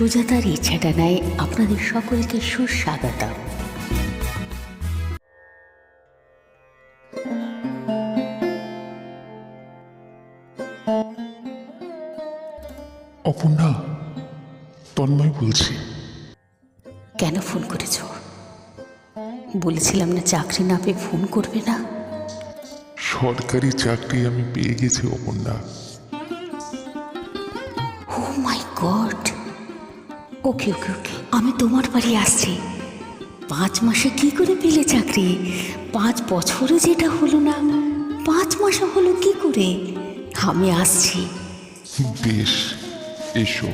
সুজাতার ইচ্ছাটা নাই আপনাদের সকলকে সুস্বাগতম অপর্ণা তন্ময় বলছি। কেন ফোন করেছ? বলেছিলাম না চাকরি না পেয়ে ফোন করবে না? সরকারি চাকরি আমি পেয়ে গেছি অপর্ণা। ওকে ওকে ওকে। আমি তোমার বাড়ি আসছি। পাঁচ মাসে কি করে পেলে চাকরি? পাঁচ বছরে যেটা হলো না পাঁচ মাসে হলো কি করে? আমি আসছি। বেশ এসো।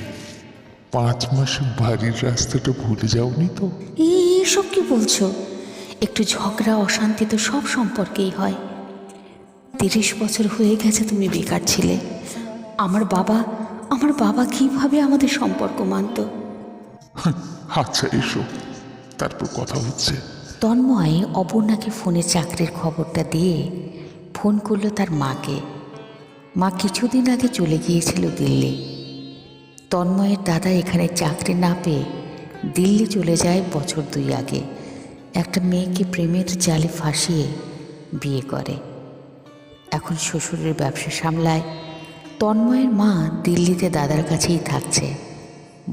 পাঁচ মাসে বাড়ির রাস্তাটা ভুলে যাওনি তো? এই এসব কি বলছো? একটু ঝগড়া অশান্তি তো সব সম্পর্কেই হয়। তিরিশ বছর হয়ে গেছে তুমি বেকার ছিলে। আমার বাবা আমার বাবা কীভাবে আমাদের সম্পর্ক মানত? আচ্ছা এসো। তারপর কথা হচ্ছে। তন্ময় অপর্ণাকে ফোনে চাকরির খবরটা দিয়ে ফোন করল তার মাকে। মা কিছুদিন আগে চলে গিয়েছিল দিল্লি। তন্ময়ের দাদা এখানে চাকরি না পেয়ে দিল্লি চলে যায় বছর দুই আগে। একটা মেয়েকে প্রেমের জালে ফাঁসিয়ে বিয়ে করে। এখন শ্বশুরের ব্যবসা সামলায়। তন্ময়ের মা দিল্লিতে দাদার কাছেই থাকছে।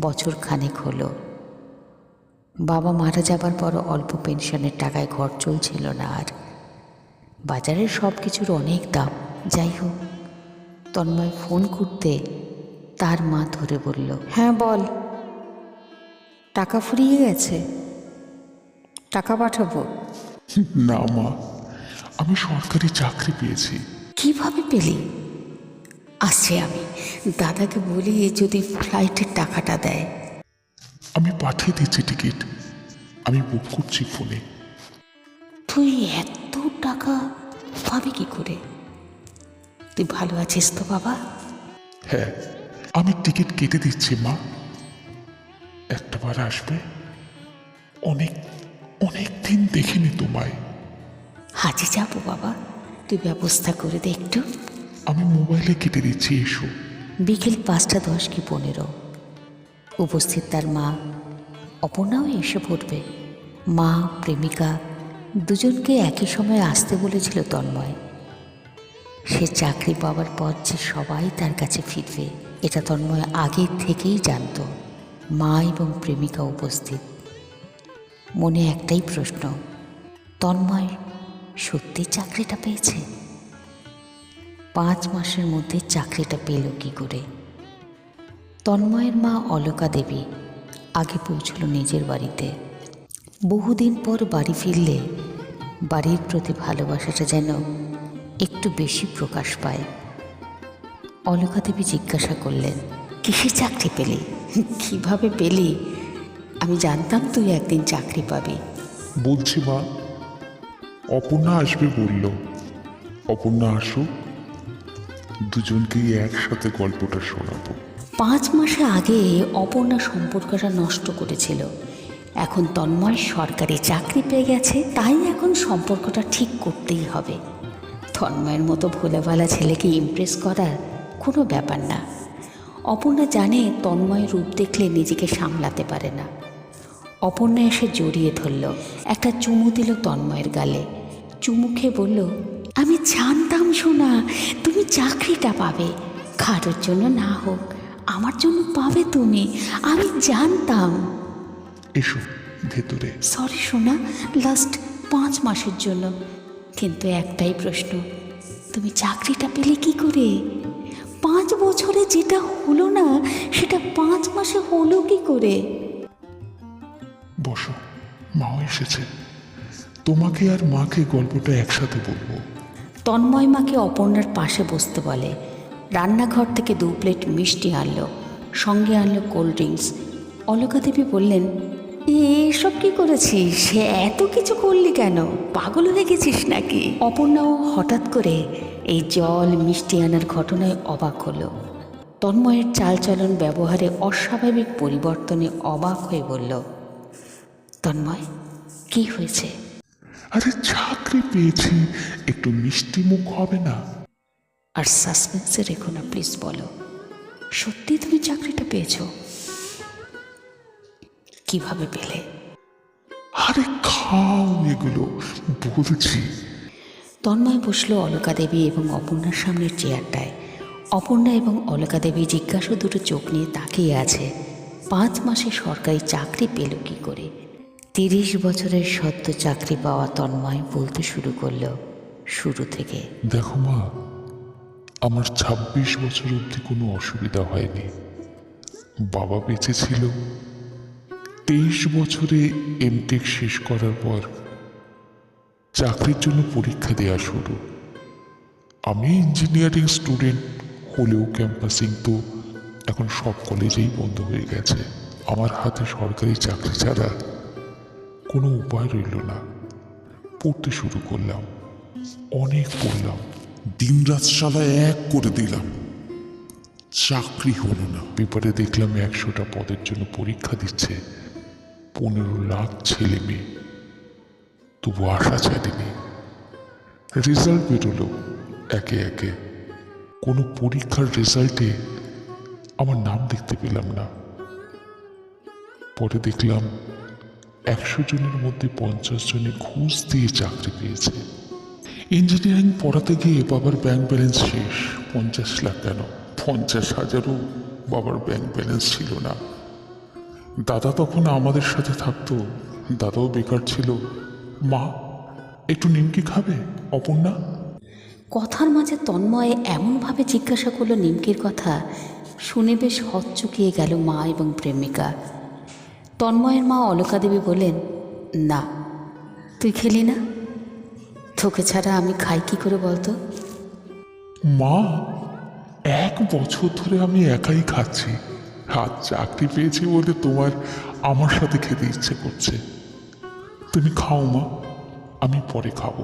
বছর খানেক হলো। বাবা মারা যাবার পর অল্প পেনশনের টাকায় ঘর চলছিল না আর। বাজারের সব কিছুর অনেক দাম। যাই হোক তন্ময় ফোন করতে তার মা ধরে বলল হ্যাঁ বল। টাকা ফুরিয়ে গেছে। টাকা পাঠাবো। না মা আমি সরকারি চাকরি পেয়েছি। কীভাবে পেলি? আসছে আমি। দাদাকে বলি যদি ফ্লাইটের টাকাটা দেয়। আমি পাঠিয়ে দিচ্ছি টিকিট আমি বুক করছি ফোনে তুই এত টাকা পাবি কি করে? তুই ভালো আছিস তো বাবা? হ্যাঁ আমি টিকিট কেটে দিচ্ছি মা। একটাবার আসবে। অনেক অনেক দিন দেখিনি তোমায়। হাজি যাব বাবা। তুই ব্যবস্থা করে দে একটু। আমি মোবাইলে কেটে দিচ্ছি, এসো। বিকেল পাঁচটা দশ কি পনেরো। উপস্থিত তার মা। অপর্ণাও এসে পড়বে। মা, প্রেমিকা, দুজনকে একই সময় আসতে বলেছিল তন্ময়। সে চাকরি পাওয়ার পর যে সবাই তার কাছে ফিরবে, এটা তন্ময় আগে থেকেই জানত। মা এবং প্রেমিকা উপস্থিত। মনে একটাই প্রশ্ন, তন্ময় সত্যি চাকরিটা পেয়েছে? পাঁচ মাসের মধ্যে চাকরিটা পেল কি করে? তন্ময়ের মা অলকা দেবী আগে পৌঁছল নিজের বাড়িতে। বহুদিন পর বাড়ি ফিরলে বাড়ির প্রতি ভালোবাসাটা যেন একটু বেশি প্রকাশ পায়। অলকা দেবী জিজ্ঞাসা করলেন, কিসের চাকরি পেলি? কীভাবে পেলি? আমি জানতাম তুই একদিন চাকরি পাবি। বলছি মা, অপর্ণা আসবে বলল। অপর্ণা আসুক দুজনকেই একসাথে গল্পটা শোনাবো। পাঁচ মাসে আগে অপর্ণা সম্পর্কটা নষ্ট করেছিল। এখন তন্ময় সরকারি চাকরি পেয়ে গেছে, তাই এখন সম্পর্কটা ঠিক করতেই হবে। তন্ময়ের মতো ভোলেভালা ছেলেকে ইমপ্রেস করার কোনো ব্যাপার না। অপর্ণা জানে তন্ময় রূপ দেখলে নিজেকে সামলাতে পারে না। অপর্ণা এসে জড়িয়ে ধরল, একটা চুমু দিল তন্ময়ের গালে। চুমু খেয়ে বলল আমি জানতাম শোনা তুমি চাকরিটা পাবে। কারোর জন্য না হোক আমার জন্য পাবে তুমি আমি জানতাম। এসো ভেতরে। সরি সোনা লাস্ট পাঁচ মাসের জন্য। কিন্তু একটাই প্রশ্ন তুমি চাকরিটা পেলে কি করে? পাঁচ বছরে যেটা হলো না সেটা পাঁচ মাসে হলো কি করে? বসো মাও এসেছে। তোমাকে আর মাকে গল্পটা একসাথে বলব। তন্ময় মাকে অপর্ণার পাশে বসতে বলে। রান্নাঘর থেকে দু প্লেট মিষ্টি আনলো, সঙ্গে আনলো কোল্ড ড্রিঙ্কস। অলকা দেবী বললেন এসব কি করেছিস? সে এত কিছু করলি কেন? পাগল হয়ে গেছিস নাকি? অপর্ণাও হঠাৎ করে এই জল মিষ্টি আনার ঘটনায় অবাক হলো। তন্ময়ের চালচলন ব্যবহারে অস্বাভাবিক পরিবর্তনে অবাক হয়ে বলল, তন্ময়, কি হয়েছে? আরে চাকরি পেয়েছি একটু মিষ্টি মুখ হবে না। আর সাসপেন্সে রেখো না প্লিজ বলো। সত্যি তুমি চাকরিটা পেয়েছ? কীভাবে পেলে? আরে খাও এগুলো বলছি। তন্ময় বসল অলকা দেবী এবং অপর্ণার সামনের চেয়ারটায়। অপর্ণা এবং অলকা দেবী জিজ্ঞাসা দুটো চোখ নিয়ে তাকিয়ে আছে। পাঁচ মাসে সরকারি চাকরি পেল কি করে? তিরিশ বছরের সদ্য চাকরি পাওয়া তন্ময় বলতে শুরু করল শুরু থেকে। দেখো মা, আমার ২৬ বছর অবধি কোনো অসুবিধা হয়নি। বাবা বেঁচে ছিল। তেইশ বছরে এমটেক শেষ করার পর চাকরির জন্য পরীক্ষা দেওয়া শুরু। আমি ইঞ্জিনিয়ারিং স্টুডেন্ট, হলেও ক্যাম্পাসিং তো এখন সব কলেজেই বন্ধ হয়ে গেছে। আমার হাতে সরকারি চাকরি ছাড়া কোনো উপায় রইল না। পড়তে শুরু করলাম। অনেক পড়লাম। দিনরাত সালা এক করে দিলাম। চাকরি হলো না। পেপারে দেখলাম একশোটা পদের জন্য পরীক্ষা দিচ্ছে পনেরো লাখ ছেলে মেয়ে। তবু আশা ছাড়েনি। রেজাল্ট বেরোলো একে একে। কোনো পরীক্ষার রেজাল্টে আমার নাম দেখতে পেলাম না। পরে দেখলাম একশো জনের মধ্যে পঞ্চাশ জনে ঘুষ দিয়ে চাকরি পেয়েছে। ইঞ্জিনিয়ারিং পড়াতে গিয়ে বাবার ব্যাংক ব্যালেন্স শেষ। পঞ্চাশ লাখ কেন? পঞ্চাশ হাজারও বাবার ব্যাংক ব্যালেন্স ছিল না। দাদা তখন আমাদের সাথে থাকতো। দাদাও বেকার ছিল। মা, একটু নিমকি খাবে? অপর্ণা? কথার মাঝে তন্ময় এমনভাবে জিজ্ঞাসা করল নিমকির কথা। শুনে বেশ হচ্চকিয়ে গেল মা এবং প্রেমিকা। তন্ময়ের মা অলকা দেবী বললেন না তুই খেলি না। তোকে ছাড়া আমি খাই কি করে বলতো? মা এক বছর ধরে আমি একাই খাচ্ছি। আর চাকরি পেয়েছি বলে তোমার আমার সাথে খেতে ইচ্ছে করছে। তুমি খাও মা আমি পরে খাব।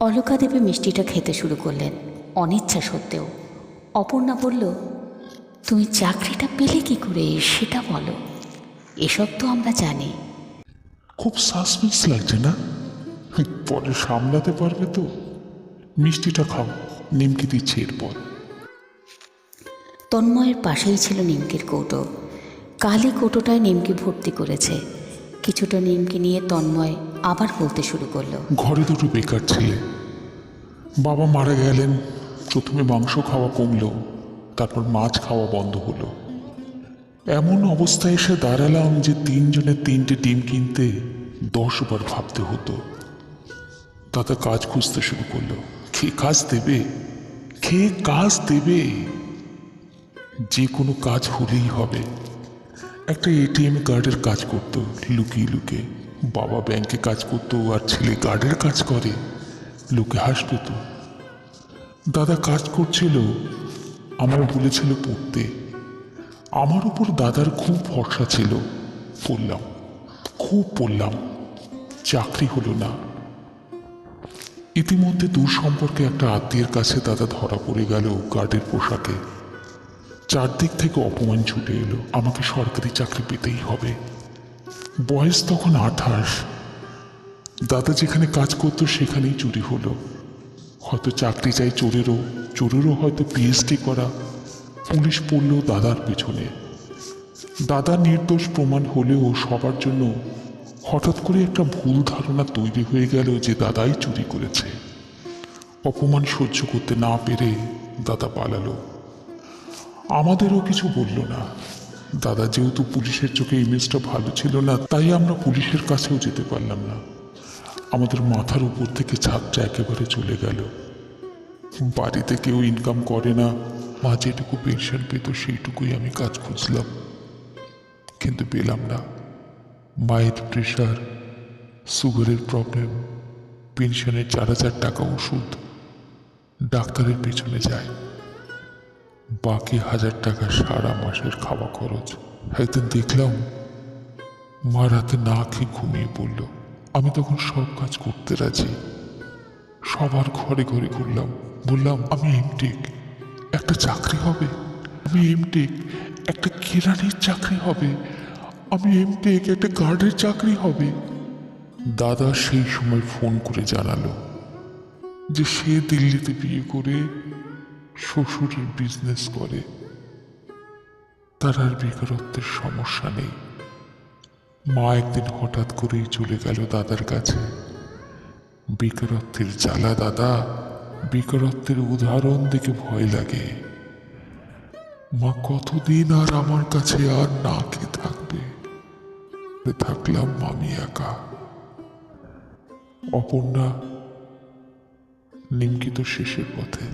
অলকা দেবী মিষ্টিটা খেতে শুরু করলেন অনিচ্ছা সত্ত্বেও। অপর্ণা বলল তুমি চাকরিটা পেলে কি করে সেটা বলো। এসব তো আমরা জানি। খুব সাসপেন্স লাগছে না? পরে সামলাতে পারবে তো। মিষ্টিটা খাও নিমকি দিচ্ছে এরপর। তন্ময়ের পাশেই ছিল নিমকির কৌটো। কালি কৌটোটায় নিমকি ভর্তি করেছে। কিছুটা নিমকি নিয়ে তন্ময় আবার বলতে শুরু করল। ঘরে দুটো বেকার ছেলে। বাবা মারা গেলেন প্রথমে মাংস খাওয়া কমলো তারপর মাছ খাওয়া বন্ধ হলো। এমন অবস্থায় এসে দাঁড়ালাম যে তিনজনের তিনটে ডিম কিনতে দশ বার ভাবতে হতো। দাদা কাজ খুঁজতে শুরু করল। খেয়ে কাজ দেবে? খেয়ে কাজ দেবে? যে কোনো কাজ হলেই হবে। একটা এটিএম কার্ডের কাজ করতো, লুকিয়ে লুকিয়ে। বাবা ব্যাংকে কাজ করতো আর ছেলে গার্ডের কাজ করে। লোকে হাসতো দাদা কাজ করছিল আমার বলেছিল পড়তে। আমার উপর দাদার খুব ভরসা ছিল। পড়লাম খুব পড়লাম চাকরি হলো না। ইতিমধ্যে দূর সম্পর্কে একটা আত্মীয়ের কাছে দাদা ধরা পড়ে গেল গার্ডের পোশাকে। চারদিক থেকে অপমান ছুটে এলো, আমাকে সরকারি চাকরি পেতেই হবে। বয়স তখন আঠাশ। দাদা যেখানে কাজ করতো সেখানেই চুরি হলো। হয়তো চাকরি চাই চোরেরও চোরেরও হয়তো পিএইচডি করা। পুলিশ পড়ল দাদার পেছনে। দাদা নির্দোষ প্রমাণ হলেও সবার জন্য হঠাৎ করে একটা ভুল ধারণা তৈরি হয়ে গেল যে দাদাই চুরি করেছে। অপমান সহ্য করতে না পেরে দাদা পালালো। আমাদেরও কিছু বলল না। দাদা যেহেতু পুলিশের চোখে ইমেজটা ভালো ছিল না, তাই আমরা পুলিশের কাছেও যেতে পারলাম না। আমাদের মাথার উপর থেকে ছাদটা একেবারে চলে গেল। বাড়িতে কেউ ইনকাম করে না। মা যেটুকু পেনশন পেত, সেইটুকুই আমি কাজ খুঁজলাম। কিন্তু পেলাম না। মায়ের প্রেশার সুগারের প্রবলেম পেনশনের চার হাজার টাকা ওষুধ, ডাক্তারের পেছনে যায়। বাকি হাজার টাকা সারা মাসের খাওয়া খরচ। একদিন দেখলাম মা রাতে না খেয়ে ঘুমিয়ে পড়ল। আমি তখন সব কাজ করতে রাজি। সবার ঘরে ঘরে ঘুরলাম বললাম, আমি এমটেক একটা চাকরি হবে। আমি এমটেক একটা কেরানির চাকরি হবে। আমি এমটেক একটা গার্ডের চাকরি হবে। দাদা সেই সময় ফোন করে জানালো যে সে দিল্লিতে বিয়ে করে শ্বশুরের বিজনেস করে। তার আর বেকারত্বের সমস্যা নেই। মা একদিন হঠাৎ করেই চলে গেল দাদার কাছে। বেকারত্বের জ্বালা দাদা বেকারত্বের উদাহরণ দেখে ভয় লাগে। মা কতদিন আর আমার কাছে আর না খেয়ে থাকবে? থাকলাম আমি একা। অপর্ণা নিমকিত শেষের পথে।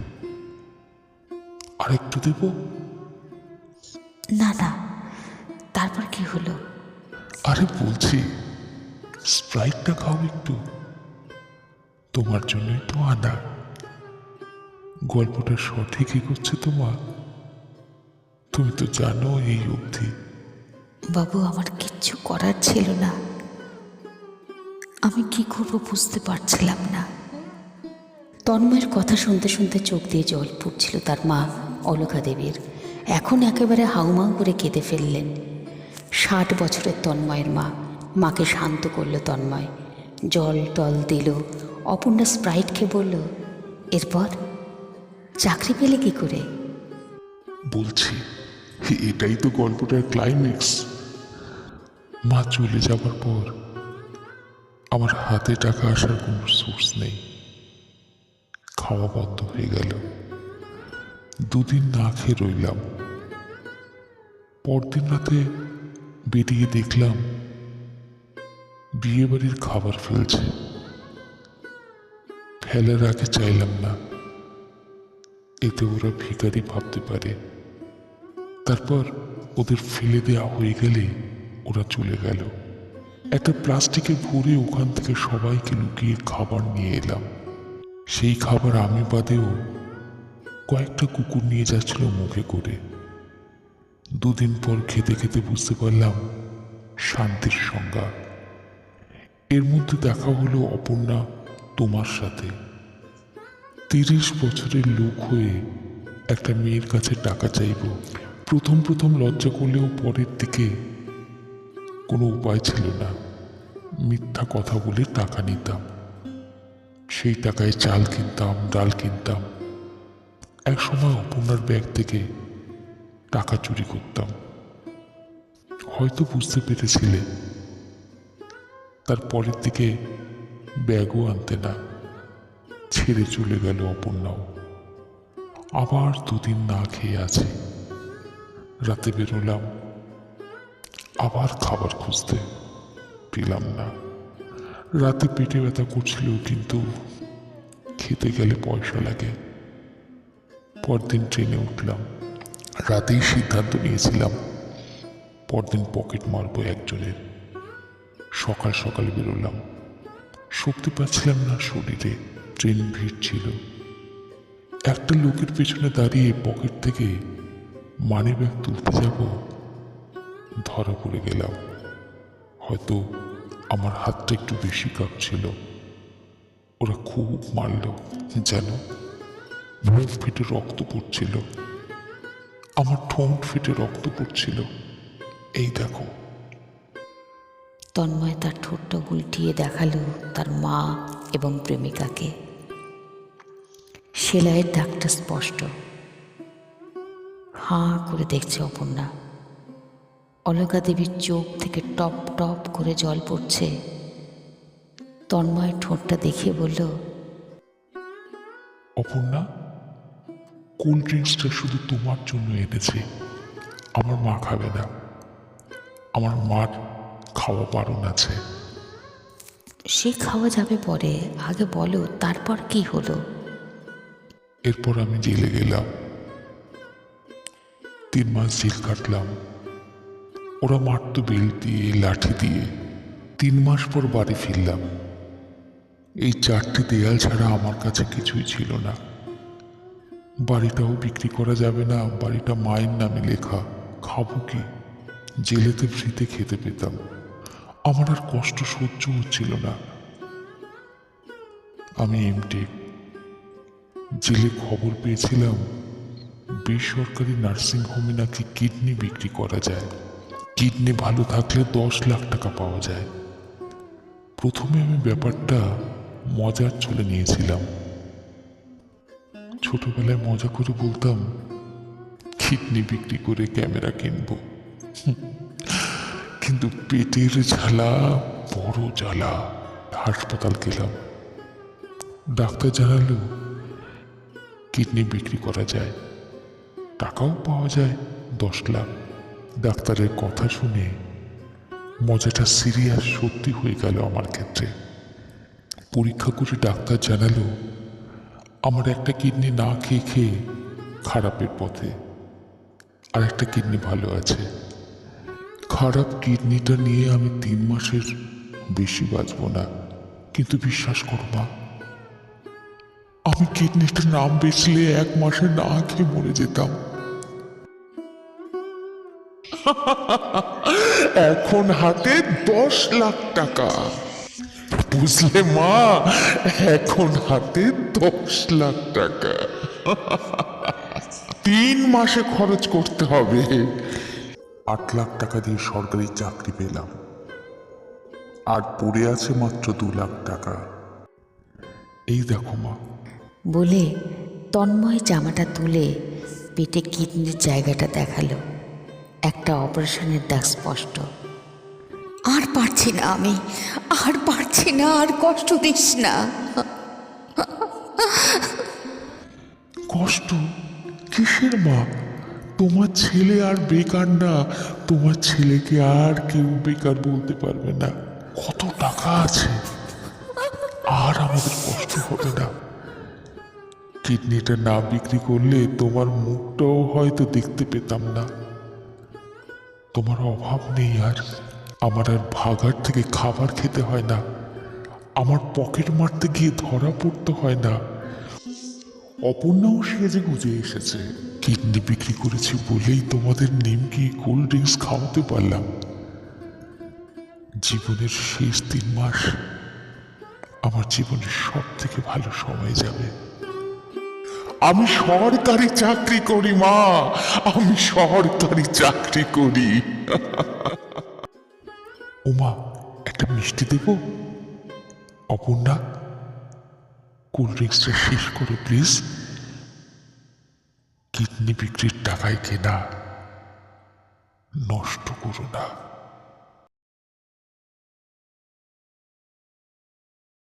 আরেকটু দেব? না না। তারপর কি হলো? আরে বলছি স্প্রাইটটা খাও একটু। তোমার জন্যই তো আনা গল্পটা সঠিকই করছে তোমার। তুমি তো জানো এই অবধি। বাবু, আমার কিচ্ছু করার ছিল না। আমি কি করব বুঝতে পারছিলাম না। তন্ময়ের কথা শুনতে শুনতে চোখ দিয়ে জল পড়ছিল তার মা অলকা দেবীর। এখন একেবারে হাউমাউ করে কেঁদে ফেললেন। ষাট বছরের তন্ময়ের মা, মাকে শান্ত করল তন্ময়। জল টল দিল অপর্ণা স্প্রাইটকে বলল, এরপর? চাকরি পেলে কি করে? বলছি, এটাই তো গল্পটার ক্লাইম্যাক্স মা চলে যাবার পর আমার হাতে টাকা আসার কোনো সোর্স নেই। খাওয়া বন্ধ হয়ে গেল। দুদিন না খেয়ে রইলাম। পরদিন রাতে বেরিয়ে দেখলাম বিয়ে বাড়ির খাবার ফেলছে। ফেলার আগে চাইলাম না। এতে ওরা ভিখারি ভাবতে পারে। তারপর ওদের ফেলে দেওয়া হয়ে গেলে ওরা চলে গেল। একটা প্লাস্টিকে ভরে ওখান থেকে সবাইকে লুকিয়ে খাবার নিয়ে এলাম। সেই খাবার আমি বাদেও কয়েকটা কুকুর নিয়ে যাচ্ছিল মুখে করে। দুদিন পর খেতে খেতে বুঝতে পারলাম শান্তির সংজ্ঞা। এর মধ্যে দেখা হলো অপর্ণা তোমার সাথে। তিরিশ বছরের লোক হয়ে একটা মেয়ের কাছে টাকা চাইব। প্রথম প্রথম লজ্জা করলেও পরের দিকে কোনো উপায় ছিল না। মিথ্যা কথা বলে টাকা নিতাম। সেই টাকায় চাল কিনতাম, ডাল কিনতাম। এক সময় অপর্ণার ব্যাগ থেকে টাকা চুরি করতাম। হয়তো বুঝতে পেরেছিলে, তার পরের দিকে ব্যাগও আনতে না। ছেড়ে চলে গেল অপর্ণাও। আবার দুদিন না খেয়ে আছে। রাতে বেরোলাম। আবার খাবার খুঁজতে পেলাম না। রাতে পেটে ব্যথা করছিল, কিন্তু খেতে গেলে পয়সা লাগে। পরদিন ট্রেনে উঠলাম। রাতেই সিদ্ধান্ত নিয়েছিলাম, পরদিন পকেট মারবো একজনের। সকাল সকাল বেরোলাম। শক্তি পাচ্ছিলাম না শরীরে। ট্রেন ভিড় ছিল। একটা লোকের পেছনে দাঁড়িয়ে পকেট থেকে মানি ব্যাগ তুলতে যাব, ধরা পড়ে গেলাম। হয়তো আমার হাতটা একটু বেশি কাঁপছিল। ওরা খুব মারল, যেন মুখ ফেটে রক্ত পড়ছিল। আমার ঠোঁট ফেটে রক্ত পড়ছিল। এই দেখো। তন্ময় তার ঠোঁটটা উল্টিয়ে দেখাল তার মা এবং প্রেমিকাকে। সেলাইয়ের দাগটা স্পষ্ট। হাঁ করে দেখছে অপর্ণা। অলকা দেবীর চোখ থেকে টপ টপ করে জল পড়ছে। তন্ময়ের ঠোঁটটা দেখিয়ে বলল অপর্ণা কোল্ড ড্রিঙ্কসটা শুধু তোমার জন্য এনেছি? আমার মা খাবে না। আমার মার খাওয়া বারণ আছে। সে খাওয়া যাবে পরে। আগে বলো তারপর কি হলো? এরপর আমি জেলে গেলাম। তিন মাস জেল কাটলাম। ওরা মারতো বেল দিয়ে, লাঠি দিয়ে। তিন মাস পর বাড়ি ফিরলাম। এই চারটি দেয়াল ছাড়া আমার কাছে কিছুই ছিল না। বাড়িটাও বিক্রি করা যাবে না, বাড়িটা মায়ের নামে লেখা। খাব কি? জেলেতে ফ্রিতে খেতে পেতাম। আমার আর কষ্ট সহ্য হচ্ছিল না। আমি এমটেক জেলে খবর পেয়েছিলাম, বেসরকারি নার্সিং হোমে নাকি কিডনি বিক্রি করা যায়। কিডনি ভালো থাকলে দশ লাখ টাকা পাওয়া যায়। প্রথমে আমি ব্যাপারটা মজার চলে নিয়েছিলাম। ছোটবেলায় মজা করে বলতাম, কিডনি বিক্রি করে ক্যামেরা কিনবো। কিন্তু পেটের জ্বালা, বড় জ্বালা, হাসপাতাল গেলাম। ডাক্তার জানালো কিডনি বিক্রি করা যায়। টাকাও পাওয়া যায়, দশ লাখ। ডাক্তারের কথা শুনে মজাটা সিরিয়াস সত্যি হয়ে গেল আমার ক্ষেত্রে। পরীক্ষা করে ডাক্তার জানালো, আমার একটা কিডনি না খেয়ে খেয়ে খারাপের পথে। আর একটা কিডনি ভালো আছে। খারাপ কিডনিটা নিয়ে আমি তিন মাসের বেশি বাঁচব না। কিন্তু বিশ্বাস করো মা আমি কিডনিটার নাম বেচলে এক মাসে না খেয়ে মরে যেতাম। এখন হাতে দশ লাখ টাকা। বুঝলে মা? এখন হাতে দশ লাখ টাকা। তিন মাসে খরচ করতে হবে। আট লাখ টাকা দিয়ে সরকারি চাকরি পেলাম। আর পড়ে আছে মাত্র দু লাখ টাকা। এই দেখো মা বলে তন্ময় জামাটা তুলে পেটে কিডনির জায়গাটা দেখাল। একটা অপারেশনের দাগ স্পষ্ট। আর পারছি না আমি। আর পারছি না আর কষ্ট দিস না। কষ্ট? কিসের মা তোমার ছেলে আর বেকার না। তোমার ছেলেকে আর কেউ বেকার বলতে পারবে না। কত টাকা আছে? আর আমাদের কষ্ট হবে না। কিডনিটা না বিক্রি করলে তোমার মুখটাও হয়তো দেখতে পেতাম না। তোমার অভাব নেই আর। আমার আর ভাগার থেকে খাবার খেতে হয় না। আমার পকেট মারতে গিয়ে ধরা পড়তে হয় না। অপর্ণাও সেজে গুজে এসেছে। কিডনি বিক্রি করেছি বলেই তোমাদের নিমকি কোল্ড ড্রিঙ্কস খাওয়াতে পারলাম। জীবনের শেষ তিন মাস। আমার জীবনের সব থেকে ভালো সময় যাবে। আমি সরকারি চাকরি করি, মা। আমি সরকারি চাকরি করি। ওমা একটা মিষ্টি দেব? অপর্ণা, কোল্ড ড্রিঙ্কসটা শেষ করো, প্লিজ। কিডনি বিক্রির টাকায় কেনা নষ্ট করো না।